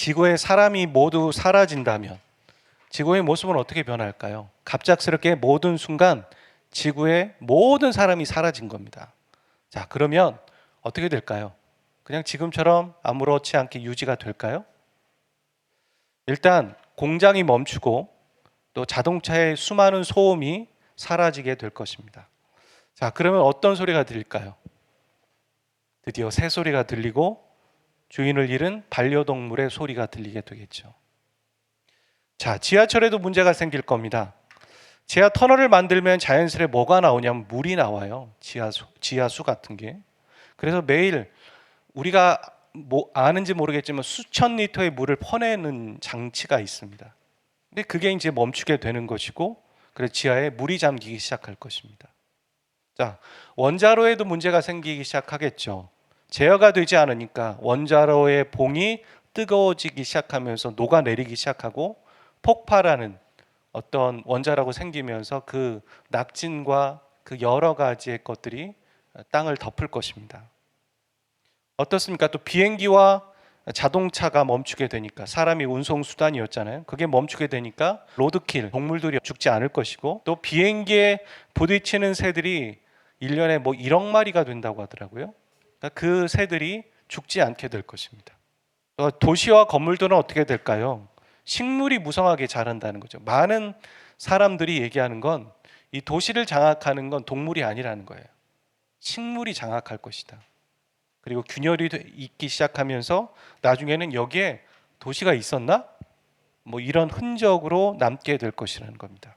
지구의 사람이 모두 사라진다면 지구의 모습은 어떻게 변할까요? 갑작스럽게 모든 순간 지구의 모든 사람이 사라진 겁니다. 자, 그러면 어떻게 될까요? 그냥 지금처럼 아무렇지 않게 유지가 될까요? 일단 공장이 멈추고 또 자동차의 수많은 소음이 사라지게 될 것입니다. 자, 그러면 어떤 소리가 들릴까요? 드디어 새 소리가 들리고 주인을 잃은 반려동물의 소리가 들리게 되겠죠. 자, 지하철에도 문제가 생길 겁니다. 지하 터널을 만들면 자연스레 뭐가 나오냐면 물이 나와요. 지하수, 지하수 같은 게. 그래서 매일 우리가 뭐 아는지 모르겠지만 수천 리터의 물을 퍼내는 장치가 있습니다. 근데 그게 이제 멈추게 되는 것이고, 그래서 지하에 물이 잠기기 시작할 것입니다. 자, 원자로에도 문제가 생기기 시작하겠죠. 제어가 되지 않으니까 원자로의 봉이 뜨거워지기 시작하면서 녹아내리기 시작하고 폭발하는 어떤 원자로가 생기면서 그 낙진과 그 여러 가지의 것들이 땅을 덮을 것입니다. 어떻습니까? 또 비행기와 자동차가 멈추게 되니까 사람이 운송 수단이었잖아요. 그게 멈추게 되니까 로드킬 동물들이 죽지 않을 것이고 또 비행기에 부딪히는 새들이 1년에 뭐 1억 마리가 된다고 하더라고요. 그러니까 그 새들이 죽지 않게 될 것입니다. 또 도시와 건물들은 어떻게 될까요? 식물이 무성하게 자란다는 거죠. 많은 사람들이 얘기하는 건 이 도시를 장악하는 건 동물이 아니라는 거예요. 식물이 장악할 것이다. 그리고 균열이 돼- 있기 시작하면서 나중에는 여기에 도시가 있었나? 뭐 이런 흔적으로 남게 될 것이라는 겁니다.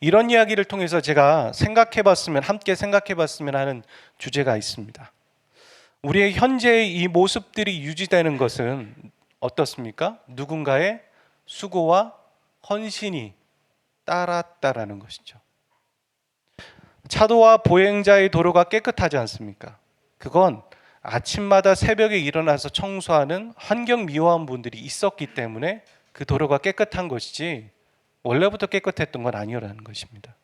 이런 이야기를 통해서 제가 생각해 봤으면 함께 생각해 봤으면 하는 주제가 있습니다. 우리의 현재의 이 모습들이 유지되는 것은 어떻습니까? 누군가의 수고와 헌신이 따랐다라는 것이죠. 차도와 보행자의 도로가 깨끗하지 않습니까? 그건 아침마다 새벽에 일어나서 청소하는 환경 미화원 분들이 있었기 때문에 그 도로가 깨끗한 것이지 원래부터 깨끗했던 건 아니라는 것입니다.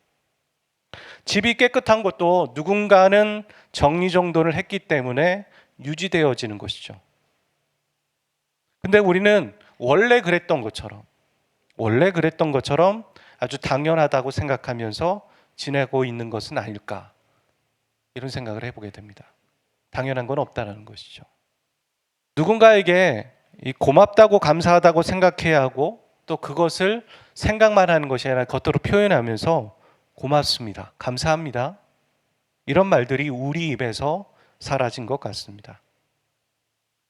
집이 깨끗한 것도 누군가는 정리정돈을 했기 때문에 유지되어지는 것이죠. 근데 우리는 원래 그랬던 것처럼 원래 그랬던 것처럼 아주 당연하다고 생각하면서 지내고 있는 것은 아닐까 이런 생각을 해보게 됩니다. 당연한 건 없다는 것이죠. 누군가에게 이 고맙다고 감사하다고 생각해야 하고 또 그것을 생각만 하는 것이 아니라 겉으로 표현하면서 고맙습니다. 감사합니다. 이런 말들이 우리 입에서 사라진 것 같습니다.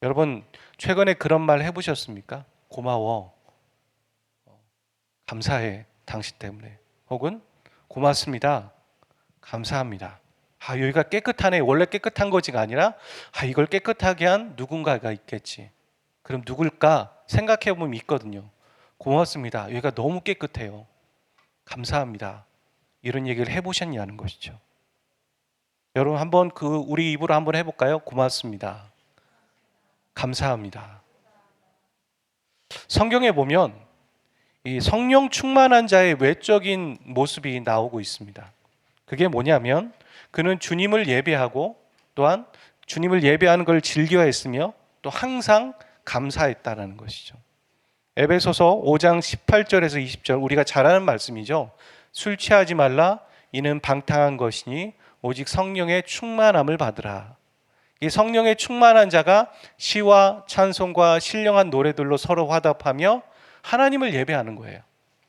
여러분 최근에 그런 말 해보셨습니까? 고마워. 어, 감사해. 당신 때문에. 혹은 고맙습니다. 감사합니다. 아, 여기가 깨끗하네. 원래 깨끗한 거지가 아니라 아, 이걸 깨끗하게 한 누군가가 있겠지. 그럼 누굴까? 생각해 보면 있거든요. 고맙습니다. 여기가 너무 깨끗해요. 감사합니다. 이런 얘기를 해 보셨냐는 것이죠. 여러분 한번 그 우리 입으로 한번 해 볼까요? 고맙습니다. 감사합니다. 성경에 보면 이 성령 충만한 자의 외적인 모습이 나오고 있습니다. 그게 뭐냐면 그는 주님을 예배하고 또한 주님을 예배하는 걸 즐겨했으며 또 항상 감사했다라는 것이죠. 에베소서 5장 18절에서 20절 우리가 잘 아는 말씀이죠. 술 취하지 말라 이는 방탕한 것이니 오직 성령의 충만함을 받으라. 이 성령의 충만한 자가 시와 찬송과 신령한 노래들로 서로 화답하며 하나님을 예배하는 거예요.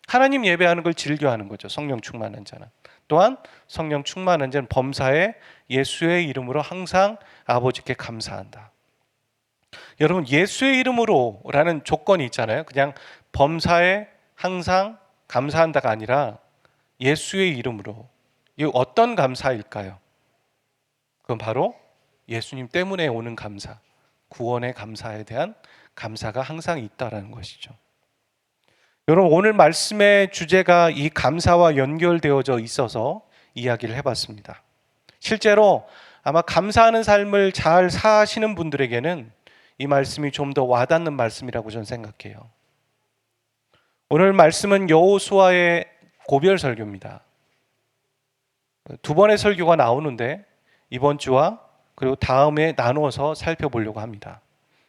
하나님 예배하는 걸 즐겨하는 거죠. 성령 충만한 자는. 또한 성령 충만한 자는 범사에 예수의 이름으로 항상 아버지께 감사한다. 여러분 예수의 이름으로라는 조건이 있잖아요. 그냥 범사에 항상 감사한다가 아니라 예수의 이름으로. 이 어떤 감사일까요? 그건 바로 예수님 때문에 오는 감사, 구원의 감사에 대한 감사가 항상 있다라는 것이죠. 여러분 오늘 말씀의 주제가 이 감사와 연결되어져 있어서 이야기를 해봤습니다. 실제로 아마 감사하는 삶을 잘 사시는 분들에게는 이 말씀이 좀 더 와닿는 말씀이라고 저는 생각해요. 오늘 말씀은 여호수아의 고별 설교입니다. 두 번의 설교가 나오는데 이번 주와 그리고 다음에 나누어서 살펴보려고 합니다.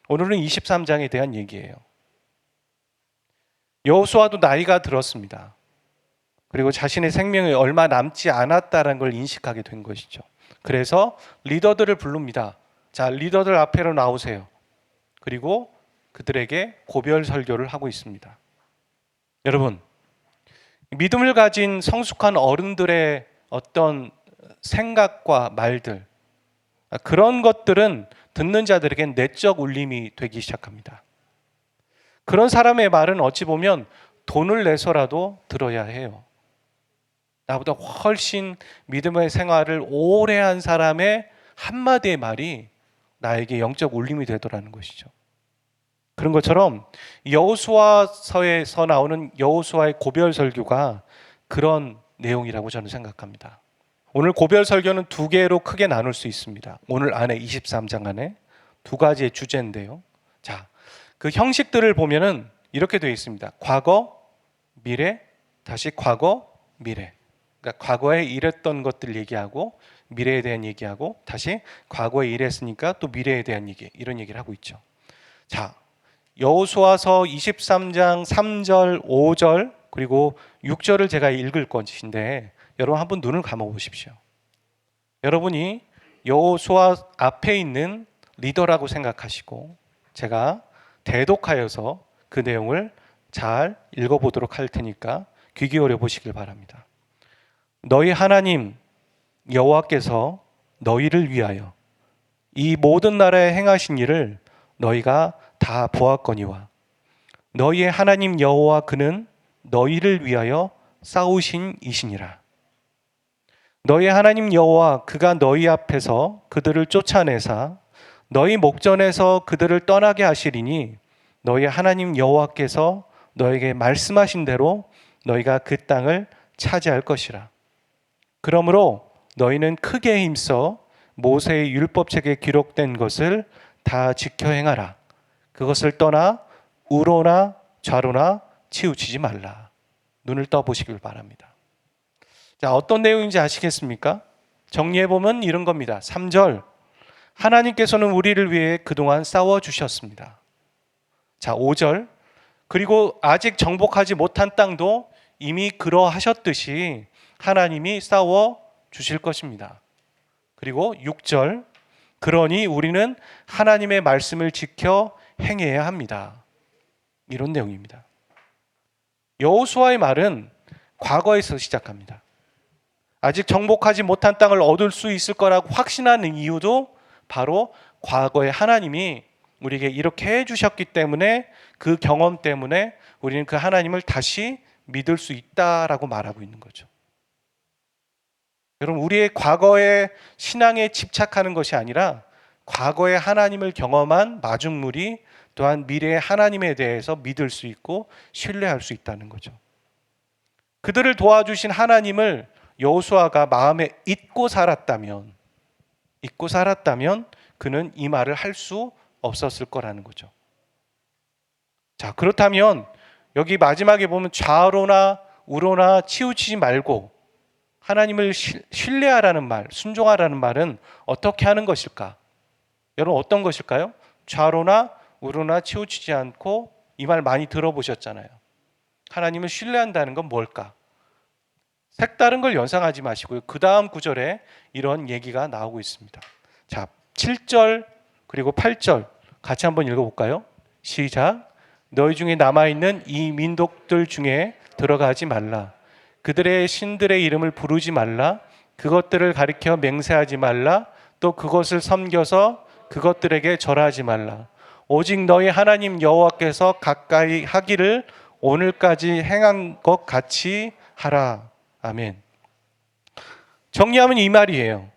오늘은 23장에 대한 얘기예요. 여호수아도 나이가 들었습니다. 그리고 자신의 생명이 얼마 남지 않았다는 걸 인식하게 된 것이죠. 그래서 리더들을 부릅니다. 자, 리더들 앞에로 나오세요. 그리고 그들에게 고별 설교를 하고 있습니다. 여러분, 믿음을 가진 성숙한 어른들의 어떤 생각과 말들, 그런 것들은 듣는 자들에겐 내적 울림이 되기 시작합니다. 그런 사람의 말은 어찌 보면 돈을 내서라도 들어야 해요. 나보다 훨씬 믿음의 생활을 오래 한 사람의 한마디의 말이 나에게 영적 울림이 되더라는 것이죠. 그런 것처럼 여호수아서에서 나오는 여호수아의 고별 설교가 그런 내용이라고 저는 생각합니다. 오늘 고별 설교는 두 개로 크게 나눌 수 있습니다. 오늘 안에 23장 안에 두 가지의 주제인데요. 자, 그 형식들을 보면은 이렇게 되어 있습니다. 과거, 미래, 다시 과거, 미래. 그러니까 과거에 일했던 것들 얘기하고 미래에 대한 얘기하고 다시 과거에 일했으니까 또 미래에 대한 얘기 이런 얘기를 하고 있죠. 자, 여호수아서 23장 3절, 5절 그리고 6절을 제가 읽을 것인데 여러분 한번 눈을 감아 보십시오. 여러분이 여호수아 앞에 있는 리더라고 생각하시고 제가 대독하여서 그 내용을 잘 읽어 보도록 할 테니까 귀 기울여 보시길 바랍니다. 너희 하나님 여호와께서 너희를 위하여 이 모든 나라에 행하신 일을 너희가 다 보았거니와 너희의 하나님 여호와 그는 너희를 위하여 싸우신 이시니라. 너희 하나님 여호와 그가 너희 앞에서 그들을 쫓아내사 너희 목전에서 그들을 떠나게 하시리니 너희 하나님 여호와께서 너에게 말씀하신 대로 너희가 그 땅을 차지할 것이라. 그러므로 너희는 크게 힘써 모세의 율법책에 기록된 것을 다 지켜 행하라. 그것을 떠나 우로나 좌로나 치우치지 말라. 눈을 떠 보시길 바랍니다. 자, 어떤 내용인지 아시겠습니까? 정리해 보면 이런 겁니다. 3절. 하나님께서는 우리를 위해 그동안 싸워 주셨습니다. 자, 5절. 그리고 아직 정복하지 못한 땅도 이미 그러하셨듯이 하나님이 싸워 주실 것입니다. 그리고 6절. 그러니 우리는 하나님의 말씀을 지켜 행해야 합니다. 이런 내용입니다. 여호수아의 말은 과거에서 시작합니다. 아직 정복하지 못한 땅을 얻을 수 있을 거라고 확신하는 이유도 바로 과거에 하나님이 우리에게 이렇게 해 주셨기 때문에 그 경험 때문에 우리는 그 하나님을 다시 믿을 수 있다라고 말하고 있는 거죠. 여러분, 우리의 과거의 신앙에 집착하는 것이 아니라 과거에 하나님을 경험한 마중물이 또한 미래의 하나님에 대해서 믿을 수 있고 신뢰할 수 있다는 거죠. 그들을 도와주신 하나님을 여호수아가 마음에 잊고 살았다면 잊고 살았다면 그는 이 말을 할 수 없었을 거라는 거죠. 자, 그렇다면 여기 마지막에 보면 좌로나 우로나 치우치지 말고 하나님을 신뢰하라는 말, 순종하라는 말은 어떻게 하는 것일까? 여러분 어떤 것일까요? 좌로나 우로나 치우치지 않고 이 말 많이 들어보셨잖아요. 하나님을 신뢰한다는 건 뭘까? 색다른 걸 연상하지 마시고요. 그 다음 구절에 이런 얘기가 나오고 있습니다. 자, 7절 그리고 8절 같이 한번 읽어볼까요? 시작. 너희 중에 남아있는 이 민족들 중에 들어가지 말라. 그들의 신들의 이름을 부르지 말라. 그것들을 가리켜 맹세하지 말라. 또 그것을 섬겨서 그것들에게 절하지 말라. 오직 너희 하나님 여호와께서 가까이 하기를 오늘까지 행한 것 같이 하라. 아멘. 정리하면 이 말이에요.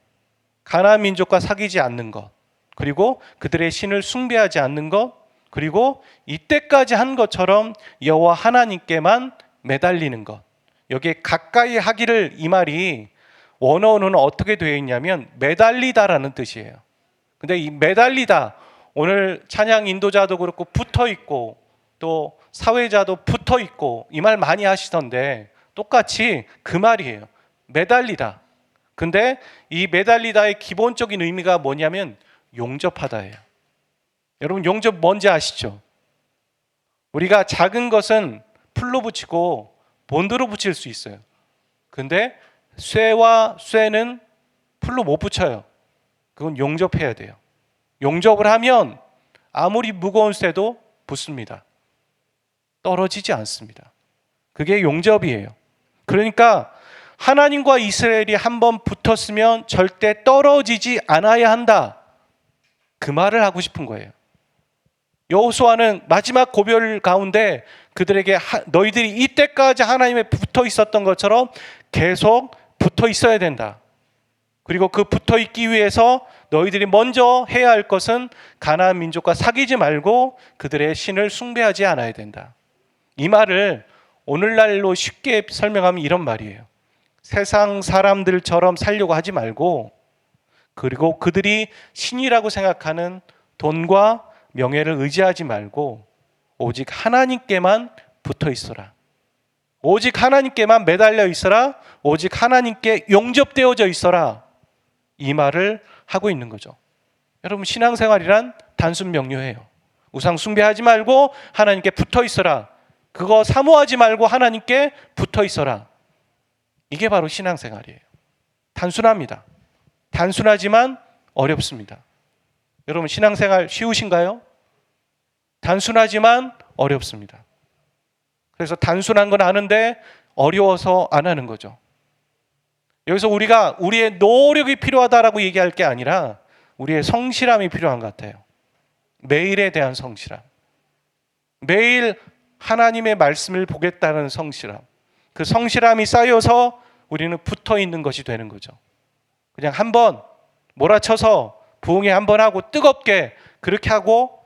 가나안 민족과 사귀지 않는 것, 그리고 그들의 신을 숭배하지 않는 것, 그리고 이때까지 한 것처럼 여호와 하나님께만 매달리는 것. 여기에 가까이 하기를 이 말이 원어는 어떻게 되어 있냐면 매달리다라는 뜻이에요. 근데 이 매달리다 오늘 찬양 인도자도 그렇고 붙어 있고 또 사회자도 붙어 있고 이 말 많이 하시던데 똑같이 그 말이에요. 매달리다. 근데 이 매달리다의 기본적인 의미가 뭐냐면 용접하다예요. 여러분 용접 뭔지 아시죠? 우리가 작은 것은 풀로 붙이고 본드로 붙일 수 있어요. 근데 쇠와 쇠는 풀로 못 붙여요. 그건 용접해야 돼요. 용접을 하면 아무리 무거운 쇠도 붙습니다. 떨어지지 않습니다. 그게 용접이에요. 그러니까 하나님과 이스라엘이 한번 붙었으면 절대 떨어지지 않아야 한다. 그 말을 하고 싶은 거예요. 여호수아는 마지막 고별 가운데 그들에게 하- 너희들이 이때까지 하나님에 붙어 있었던 것처럼 계속 붙어 있어야 된다. 그리고 그 붙어 있기 위해서 너희들이 먼저 해야 할 것은 가나안 민족과 사귀지 말고 그들의 신을 숭배하지 않아야 된다. 이 말을 오늘날로 쉽게 설명하면 이런 말이에요. 세상 사람들처럼 살려고 하지 말고 그리고 그들이 신이라고 생각하는 돈과 명예를 의지하지 말고 오직 하나님께만 붙어 있어라. 오직 하나님께만 매달려 있어라. 오직 하나님께 용접되어져 있어라. 이 말을 하고 있는 거죠. 여러분 신앙생활이란 단순 명료해요. 우상 숭배하지 말고 하나님께 붙어 있어라. 그거 사모하지 말고 하나님께 붙어 있어라. 이게 바로 신앙생활이에요. 단순합니다. 단순하지만 어렵습니다. 여러분 신앙생활 쉬우신가요? 단순하지만 어렵습니다. 그래서 단순한 건 아는데 어려워서 안 하는 거죠. 여기서 우리가 우리의 노력이 필요하다라고 얘기할 게 아니라 우리의 성실함이 필요한 것 같아요. 매일에 대한 성실함. 매일 하나님의 말씀을 보겠다는 성실함. 그 성실함이 쌓여서 우리는 붙어 있는 것이 되는 거죠. 그냥 한번 몰아쳐서 부흥회 한번 하고 뜨겁게 그렇게 하고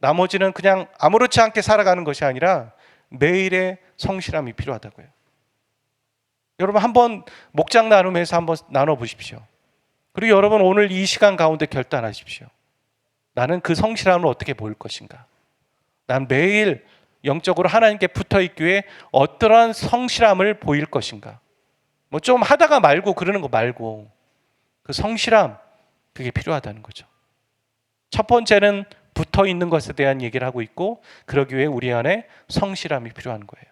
나머지는 그냥 아무렇지 않게 살아가는 것이 아니라 매일의 성실함이 필요하다고요. 여러분 한번 목장 나눔에서 한번 나눠 보십시오. 그리고 여러분 오늘 이 시간 가운데 결단하십시오. 나는 그 성실함을 어떻게 보일 것인가? 난 매일 영적으로 하나님께 붙어 있기 위해 어떠한 성실함을 보일 것인가? 뭐 좀 하다가 말고 그러는 거 말고 그 성실함 그게 필요하다는 거죠. 첫 번째는 붙어 있는 것에 대한 얘기를 하고 있고 그러기 위해 우리 안에 성실함이 필요한 거예요.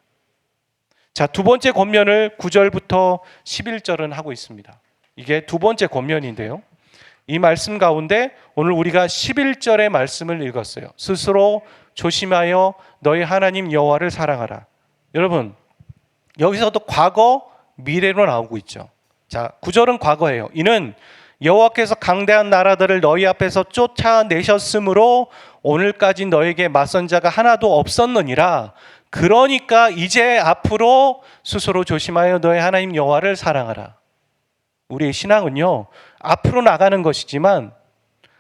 자, 두 번째 권면을 9절부터 11절은 하고 있습니다. 이게 두 번째 권면인데요. 이 말씀 가운데 오늘 우리가 11절의 말씀을 읽었어요. 스스로 조심하여 너희 하나님 여호와를 사랑하라. 여러분, 여기서도 과거, 미래로 나오고 있죠. 자, 9절은 과거예요. 이는 여호와께서 강대한 나라들을 너희 앞에서 쫓아내셨으므로 오늘까지 너에게 맞선 자가 하나도 없었느니라. 그러니까 이제 앞으로 스스로 조심하여 너의 하나님 여호와를 사랑하라. 우리의 신앙은요. 앞으로 나가는 것이지만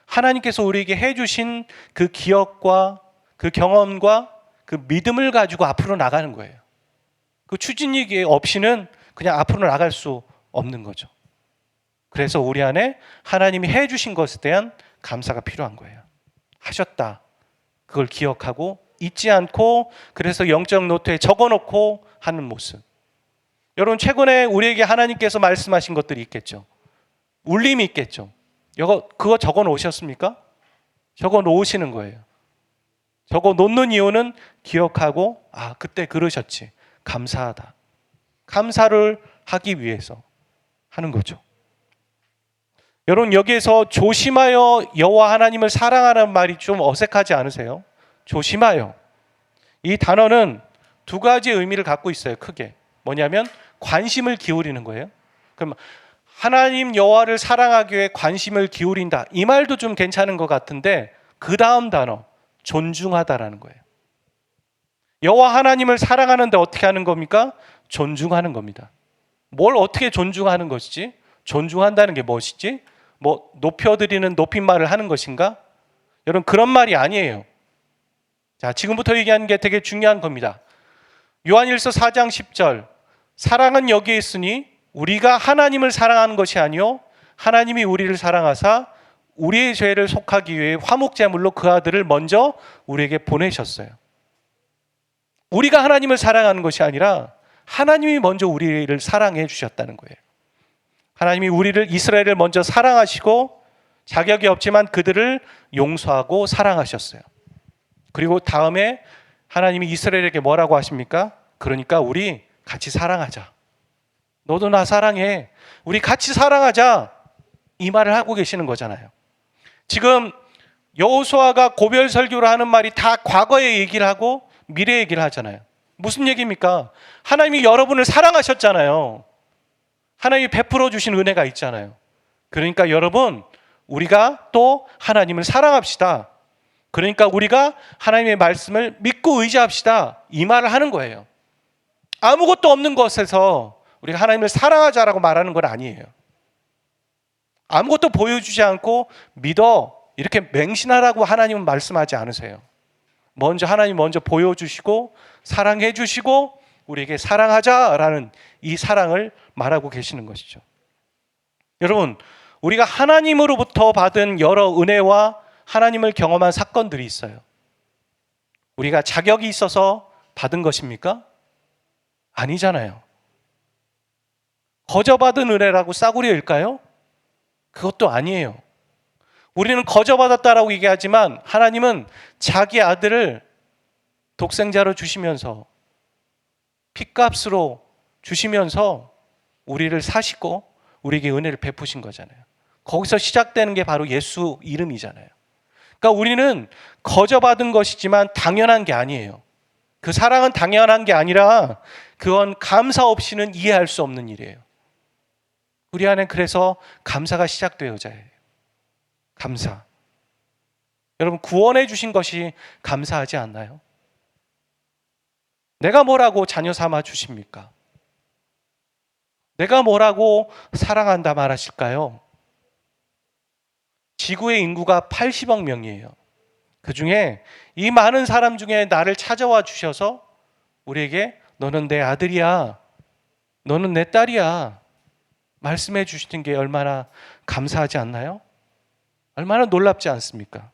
하나님께서 우리에게 해 주신 그 기억과 그 경험과 그 믿음을 가지고 앞으로 나가는 거예요. 그 추진력이 없이는 그냥 앞으로 나갈 수 없는 거죠. 그래서 우리 안에 하나님이 해 주신 것에 대한 감사가 필요한 거예요. 하셨다. 그걸 기억하고 잊지 않고 그래서 영적 노트에 적어 놓고 하는 모습. 여러분 최근에 우리에게 하나님께서 말씀하신 것들이 있겠죠. 울림이 있겠죠. 이거 그거 적어 놓으셨습니까? 적어 놓으시는 거예요. 적어 놓는 이유는 기억하고 아 그때 그러셨지 감사하다 감사를 하기 위해서 하는 거죠. 여러분 여기에서 조심하여 여호와 하나님을 사랑하는 말이 좀 어색하지 않으세요? 조심하여 이 단어는 두 가지 의미를 갖고 있어요. 크게 뭐냐면 관심을 기울이는 거예요. 그럼 하나님 여호와를 사랑하기 위해 관심을 기울인다. 이 말도 좀 괜찮은 것 같은데 그 다음 단어 존중하다라는 거예요. 여호와 하나님을 사랑하는데 어떻게 하는 겁니까? 존중하는 겁니다. 뭘 어떻게 존중하는 것이지? 존중한다는 게 무엇이지? 뭐 높여드리는 높임말을 하는 것인가? 여러분 그런 말이 아니에요. 자, 지금부터 얘기하는 게 되게 중요한 겁니다. 요한일서 4장 10절. 사랑은 여기에 있으니 우리가 하나님을 사랑하는 것이 아니요 하나님이 우리를 사랑하사 우리의 죄를 속하기 위해 화목제물로 그 아들을 먼저 우리에게 보내셨어요. 우리가 하나님을 사랑하는 것이 아니라 하나님이 먼저 우리를 사랑해 주셨다는 거예요. 하나님이 우리를 이스라엘을 먼저 사랑하시고 자격이 없지만 그들을 용서하고 사랑하셨어요. 그리고 다음에 하나님이 이스라엘에게 뭐라고 하십니까? 그러니까 우리 같이 사랑하자. 너도 나 사랑해. 우리 같이 사랑하자. 이 말을 하고 계시는 거잖아요. 지금 여호수아가 고별 설교를 하는 말이 다 과거의 얘기를 하고 미래 얘기를 하잖아요. 무슨 얘기입니까? 하나님이 여러분을 사랑하셨잖아요. 하나님이 베풀어 주신 은혜가 있잖아요. 그러니까 여러분 우리가 또 하나님을 사랑합시다. 그러니까 우리가 하나님의 말씀을 믿고 의지합시다. 이 말을 하는 거예요. 아무것도 없는 것에서 우리가 하나님을 사랑하자라고 말하는 건 아니에요. 아무것도 보여주지 않고 믿어 이렇게 맹신하라고 하나님은 말씀하지 않으세요. 먼저 하나님 먼저 보여주시고 사랑해 주시고 우리에게 사랑하자라는 이 사랑을 말하고 계시는 것이죠. 여러분, 우리가 하나님으로부터 받은 여러 은혜와 하나님을 경험한 사건들이 있어요. 우리가 자격이 있어서 받은 것입니까? 아니잖아요. 거저 받은 은혜라고 싸구려일까요? 그것도 아니에요. 우리는 거저 받았다라고 얘기하지만 하나님은 자기 아들을 독생자로 주시면서 핏값으로 주시면서 우리를 사시고 우리에게 은혜를 베푸신 거잖아요. 거기서 시작되는 게 바로 예수 이름이잖아요. 그러니까 우리는 거저받은 것이지만 당연한 게 아니에요. 그 사랑은 당연한 게 아니라 그건 감사 없이는 이해할 수 없는 일이에요. 우리 안에 그래서 감사가 시작되어야 해요. 감사. 여러분 구원해 주신 것이 감사하지 않나요? 내가 뭐라고 자녀 삼아 주십니까? 내가 뭐라고 사랑한다 말하실까요? 지구의 인구가 80억 명이에요. 그 중에 이 많은 사람 중에 나를 찾아와 주셔서 우리에게 너는 내 아들이야. 너는 내 딸이야. 말씀해 주시는 게 얼마나 감사하지 않나요? 얼마나 놀랍지 않습니까?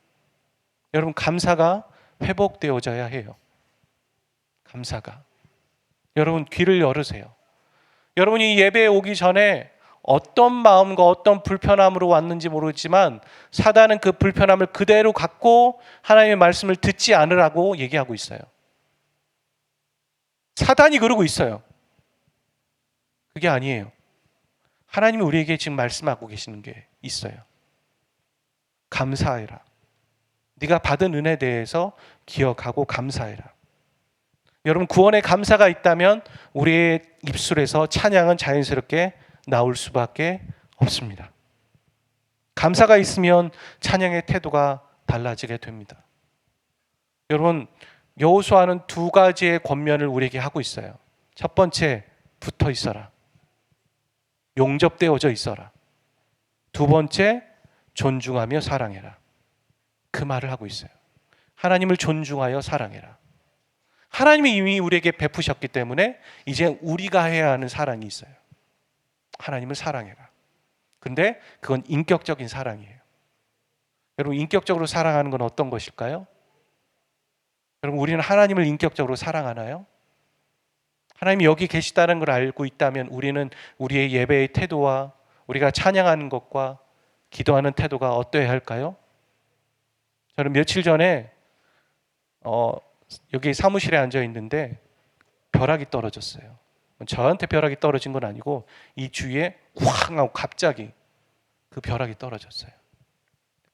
여러분, 감사가 회복되어져야 해요. 감사가. 여러분, 귀를 열으세요. 여러분이 예배에 오기 전에 어떤 마음과 어떤 불편함으로 왔는지 모르지만 사단은 그 불편함을 그대로 갖고 하나님의 말씀을 듣지 않으라고 얘기하고 있어요. 사단이 그러고 있어요. 그게 아니에요. 하나님이 우리에게 지금 말씀하고 계시는 게 있어요. 감사해라. 네가 받은 은혜에 대해서 기억하고 감사해라. 여러분 구원의 감사가 있다면 우리의 입술에서 찬양은 자연스럽게 나올 수밖에 없습니다. 감사가 있으면 찬양의 태도가 달라지게 됩니다. 여러분 여호수아는 두 가지의 권면을 우리에게 하고 있어요. 첫 번째 붙어 있어라. 용접되어져 있어라. 두 번째 존중하며 사랑해라. 그 말을 하고 있어요. 하나님을 존중하여 사랑해라. 하나님이 이미 우리에게 베푸셨기 때문에 이제 우리가 해야 하는 사랑이 있어요. 하나님을 사랑해라. 근데 그건 인격적인 사랑이에요. 여러분 인격적으로 사랑하는 건 어떤 것일까요? 여러분 우리는 하나님을 인격적으로 사랑하나요? 하나님이 여기 계시다는 걸 알고 있다면 우리는 우리의 예배의 태도와 우리가 찬양하는 것과 기도하는 태도가 어떠해야 할까요? 저는 며칠 전에 어, 여기 사무실에 앉아 있는데 벼락이 떨어졌어요. 저한테 벼락이 떨어진 건 아니고 이 주위에 쾅 하고 갑자기 그 벼락이 떨어졌어요.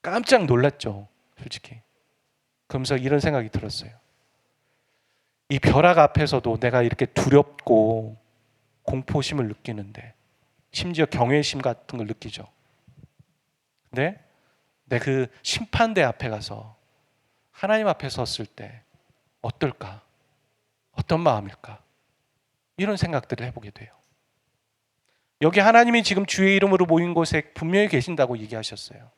깜짝 놀랐죠, 솔직히. 그러면서 이런 생각이 들었어요. 이 벼락 앞에서도 내가 이렇게 두렵고 공포심을 느끼는데 심지어 경외심 같은 걸 느끼죠. 근데 내 그 심판대 앞에 가서 하나님 앞에 섰을 때 어떨까? 어떤 마음일까? 이런 생각들을 해보게 돼요. 여기 하나님이 지금 주의 이름으로 모인 곳에 분명히 계신다고 얘기하셨어요.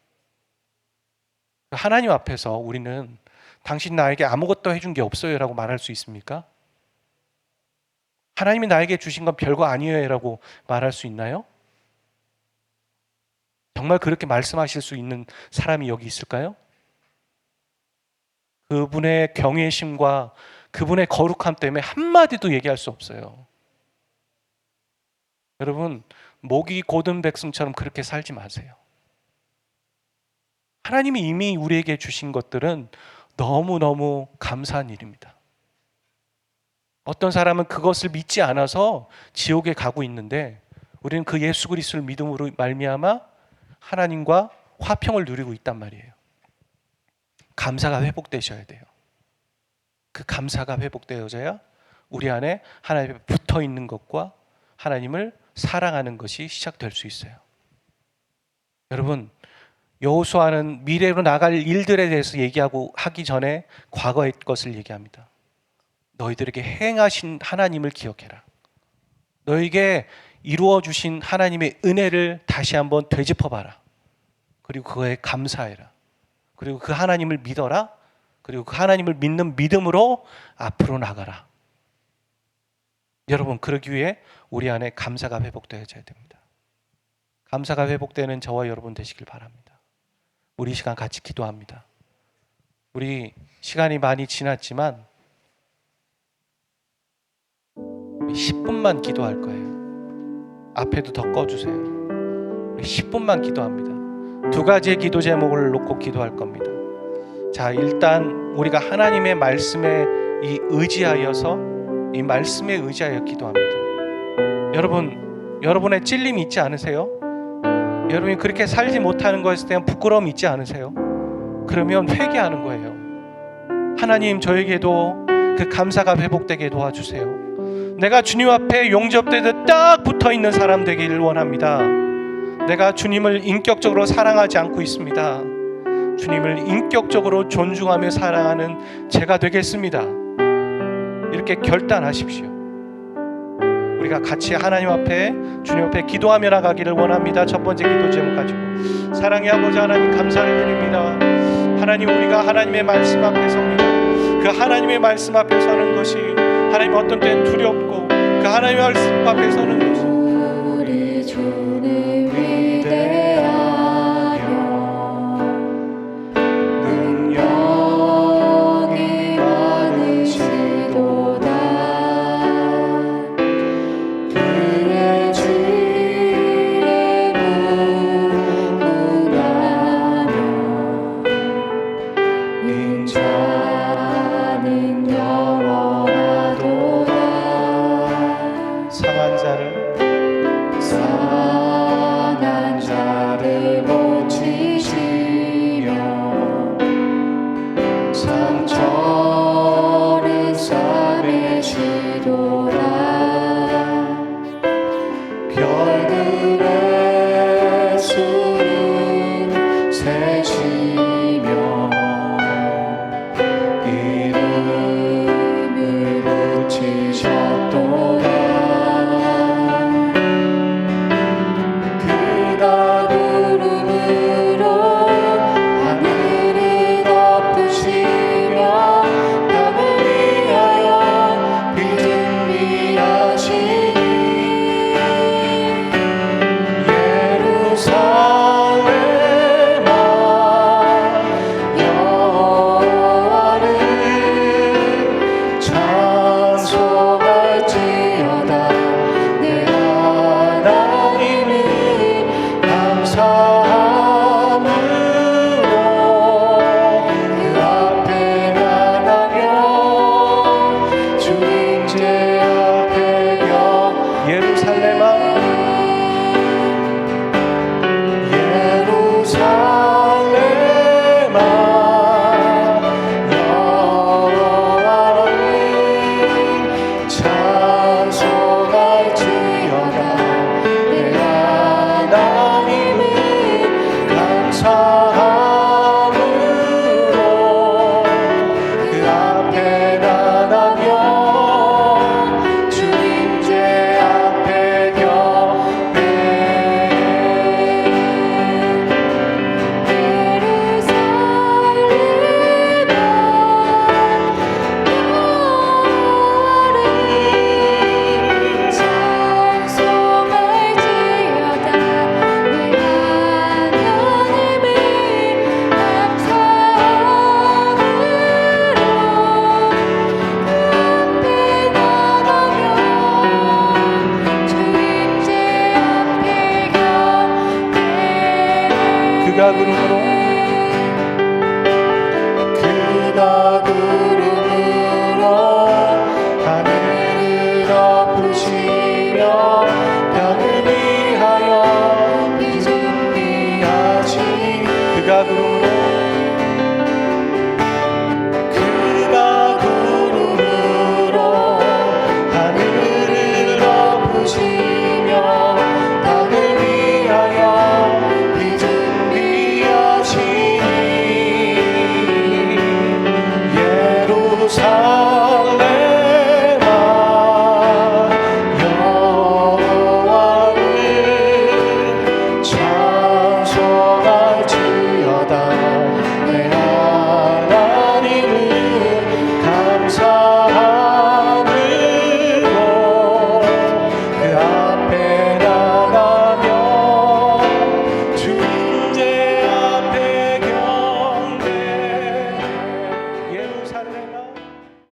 하나님 앞에서 우리는 당신 나에게 아무것도 해준 게 없어요 라고 말할 수 있습니까? 하나님이 나에게 주신 건 별거 아니에요 라고 말할 수 있나요? 정말 그렇게 말씀하실 수 있는 사람이 여기 있을까요? 그분의 경외심과 그분의 거룩함 때문에 한마디도 얘기할 수 없어요. 여러분, 목이 고든 백성처럼 그렇게 살지 마세요. 하나님이 이미 우리에게 주신 것들은 너무너무 감사한 일입니다. 어떤 사람은 그것을 믿지 않아서 지옥에 가고 있는데 우리는 그 예수 그리스도를 믿음으로 말미암아 하나님과 화평을 누리고 있단 말이에요. 감사가 회복되셔야 돼요. 그 감사가 회복되어져야 우리 안에 하나님에 붙어 있는 것과 하나님을 사랑하는 것이 시작될 수 있어요. 여러분, 여호수아는 미래로 나갈 일들에 대해서 얘기하고 하기 전에 과거의 것을 얘기합니다. 너희들에게 행하신 하나님을 기억해라. 너에게 이루어 주신 하나님의 은혜를 다시 한번 되짚어 봐라. 그리고 그거에 감사해라. 그리고 그 하나님을 믿어라. 그리고 그 하나님을 믿는 믿음으로 앞으로 나가라. 여러분, 그러기 위해 우리 안에 감사가 회복되어져야 됩니다. 감사가 회복되는 저와 여러분 되시길 바랍니다. 우리 이 시간 같이 기도합니다. 우리 시간이 많이 지났지만 10분만 기도할 거예요. 앞에도 더 꺼주세요. 10분만 기도합니다. 두 가지의 기도 제목을 놓고 기도할 겁니다. 자, 일단 우리가 하나님의 말씀에 이 의지하여서 이 말씀에 의지하여 기도합니다. 여러분, 여러분의 찔림이 있지 않으세요? 여러분이 그렇게 살지 못하는 것에 대한 부끄러움이 있지 않으세요? 그러면 회개하는 거예요. 하나님 저에게도 그 감사가 회복되게 도와주세요. 내가 주님 앞에 용접되듯 딱 붙어 있는 사람 되기를 원합니다. 내가 주님을 인격적으로 사랑하지 않고 있습니다. 주님을 인격적으로 존중하며 사랑하는 제가 되겠습니다. 이렇게 결단하십시오. 우리가 같이 하나님 앞에 주님 앞에 기도하며 나가기를 원합니다. 첫 번째 기도 제목 가지고 사랑의 아버지 하나님 감사를 드립니다. 하나님 우리가 하나님의 말씀 앞에 섭니다. 그 하나님의 말씀 앞에 서는 것이 하나님 어떤 때는 두렵고 그 하나님의 말씀 앞에 서는 것이